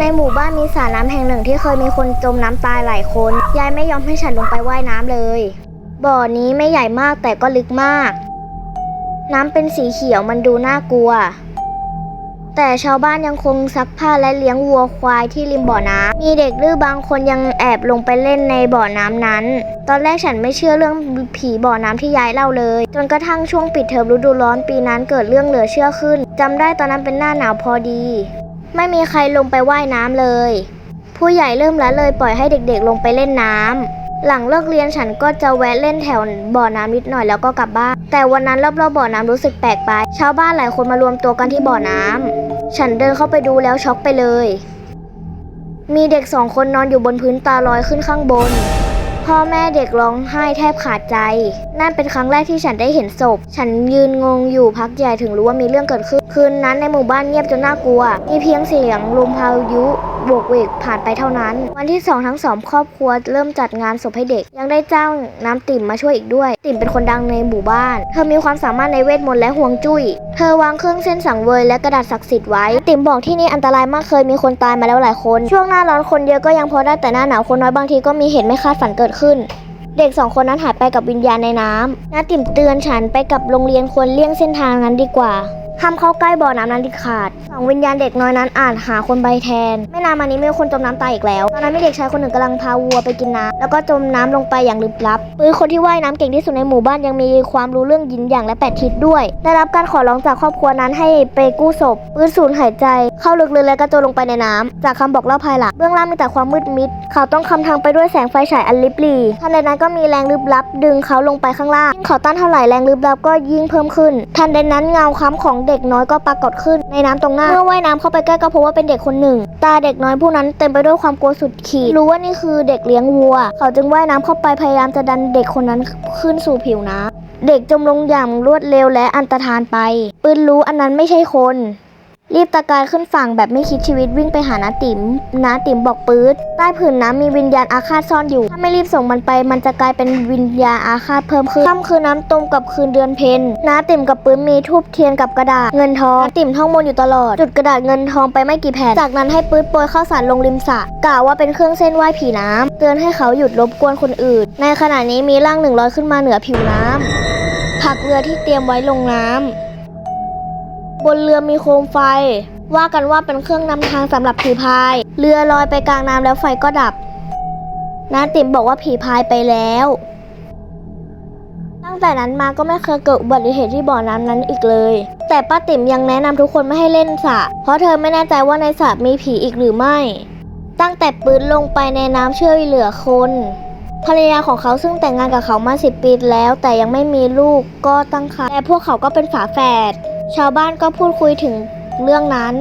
ในหมู่บ้านมีสระน้ำแห่งหนึ่งที่เคยมีคนจมน้ำตายหลายคน ยายไม่ยอมให้ฉันลงไปว่ายน้ำเลย บ่อนี้ไม่ใหญ่มากแต่ก็ลึกมาก น้ำเป็นสีเขียวมันดูน่ากลัว แต่ชาวบ้านยังคงซักผ้าและเลี้ยงวัวควายที่ริมบ่อน้ำมีเด็กดื้อบางคนยังแอบลงไปเล่นในบ่อน้ำนั้น ตอนแรกฉันไม่เชื่อเรื่องผีบ่อน้ำที่ยายเล่าเลย จนกระทั่งช่วงปิดเทอมฤดูร้อนปีนั้นเกิดเรื่องเหลือเชื่อขึ้นจำได้ตอนนั้นเป็นหน้าหนาวพอดี ไม่มีใครลงไปว่ายน้ำเลย ผู้ใหญ่เริ่มละเลยปล่อยให้เด็กๆลงไปเล่นน้ำหลังเลิกเรียนฉันก็จะแวะเล่นแถวบ่อน้ำนิดหน่อยแล้วก็กลับบ้าน แต่วันนั้นรอบๆบ่อน้ำรู้สึกแปลกไป ชาวบ้านหลายคนมารวมตัวกันที่บ่อน้ำฉันเดินเข้าไปดูแล้วช็อกไปเลย มีเด็กสองคนนอนอยู่บนพื้นตาลอยขึ้นข้างบน พ่อแม่เด็กร้องไห้แทบขาดใจ นั่นเป็นครั้งแรกที่ฉันได้เห็นศพ ฉันยืนงงอยู่พักใหญ่ถึงรู้ว่ามีเรื่องเกิดขึ้น คืนนั้นในหมู่บ้านเงียบจนน่ากลัว มีเพียงเสียงลมพายุ โบกเวกผ่านไปเท่านั้น วันที่สองทั้งสองครอบครัวเริ่มจัดงานศพให้เด็ก ยังได้จ้างน้ำติ่มมาช่วยอีกด้วย ติ่มเป็นคนดังในหมู่บ้าน เธอมีความสามารถในเวทมนต์และห่วงจุ้ย เธอวางเครื่องเส้นสังเวยและกระดาษศักดิ์สิทธิ์ไว้ ติ่มบอกที่นี่อันตรายมากเคยมีคนตายมาแล้วหลายคน ช่วงหน้าร้อนคนเยอะก็ยังพอได้แต่หน้าหนาวคนน้อยบางทีก็มีเหตุไม่คาดฝันเกิดขึ้นเด็กสองคนนั้นหายไปกับวิญญาณในน้ำน้าติ่มเตือนฉันไปกับโรงเรียนควรเลี่ยงเส้นทางนั้นดีกว่าห้ามเข้าใกล้บ่อน้ำนั้นด็ดขาด สองวิญญาณเด็กน้อยนั้นอาจหาคนไปแทน ไม่นานมานี้มีคนจมน้ำตายอีกแล้ว ตอนนั้นมีเด็กชายคนหนึ่งกำลังพาวัวไปกินน้ำแล้วก็จมน้ำลงไปอย่างลึกลับปื้อคนที่ว่ายน้ำเก่งที่สุดในหมู่บ้านยังมีความรู้เรื่องยินอย่างและแปดทิศด้วย ได้รับการขอร้องจากครอบครัวนั้นให้ไปกู้ศพปื้อสูญหายใจ เข้าลึกๆและกระโจนลงไปในน้ำจากคำบอกเล่าภายหลังเบื้องล่างมีแต่ความมืดมิด เขาต้องคำทางไปด้วยแสงไฟฉายอันลิบลีทันใดนั้นก็มีแรงลึกลับ ดึงเขาลงไปข้างล่างเขาต้านเท่าไหร่แรงลึกลับก็ยิ่งเพิ่มขึ้น ทันใดนั้นเงาค้ำของเด็กน้อยก็ปรากฏขึ้นในน้ำตรงหน้าเมื่อว่ายน้ำเข้าไปใกล้ก็พบว่าเป็นเด็กคนหนึ่ง ตาเด็กน้อยผู้นั้นเต็มไปด้วยความกลัวสุดขีด รู้ว่านี่คือเด็กเลี้ยงวัว เขาจึงว่ายน้ำเข้าไปพยายามจะดันเด็กคนนั้นขึ้นสู่ผิวน้ำเด็กจมลงอย่างรวดเร็วและอันตรธานไป ปืนรู้อันนั้นไม่ใช่คน รีบตะกายขึ้นฝั่งแบบไม่คิดชีวิตวิ่งไปหานาติ๋มนาติ๋มบอกปื๊ดใต้ผืนน้ำมีวิญญาณอาฆาตซ่อนอยู่ ถ้าไม่รีบส่งมันไป มันจะกลายเป็นวิญญาณอาฆาตเพิ่มขึ้นค่ำคืนน้ำตรงกับคืนเดือนเพ็ญนาติ๋มกับปื๊ดมีทูบเทียนกับกระดาษเงินทองนาติ๋มท่องมนต์อยู่ตลอด จุดกระดาษเงินทองไปไม่กี่แผ่นจากนั้นให้ปื๊ดโปรยข้าวสารลงริมสระกล่าวว่าเป็นเครื่องเส้นไหว้ผีน้ำเตือนให้เขาหยุดรบกวนคนอื่น ในขณะนี้มีร่างหนึ่งลอยขึ้นมาเหนือผิวน้ำผักเรือที่เตรียมไว้ลงน้ำ บนเรือมีโคมไฟ ว่ากันว่าเป็นเครื่องนำทางสำหรับผีพาย เรือลอยไปกลางน้ำแล้วไฟก็ดับน้าติ๋มบอกว่าผีพายไปแล้ว ตั้งแต่นั้นมาก็ไม่เคยเกิดอุบัติเหตุที่บ่อน้ำนั้นอีกเลย แต่ป้าติ๋มยังแนะนำทุกคนไม่ให้เล่นสระเพราะเธอไม่แน่ใจว่าในสระมีผีอีกหรือไม่ ตั้งแต่ปืนลงไปในน้ำช่วยเหลือคนภรรยาของเขาซึ่งแต่งงานกับเขามาสิบปีแล้ว แต่ยังไม่มีลูกก็ตั้งครรภ์แต่พวกเขาก็เป็นฝาแฝด ชาวบ้านก็พูดคุยถึงเรื่องนั้น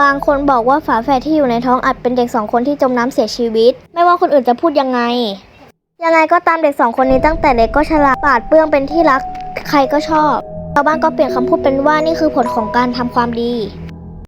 บางคนบอกว่าฝาแฝดที่อยู่ในท้องอาจเป็นเด็กสองคนที่จมน้ำเสียชีวิต ไม่ว่าคนอื่นจะพูดยังไง ยังไงก็ตามเด็กสองคนนี้ตั้งแต่เด็กก็ฉลาดปาดเปื้องเป็นที่รักใครก็ชอบ ชาวบ้านก็เปลี่ยนคำพูดเป็นว่านี่คือผลของการทำความดี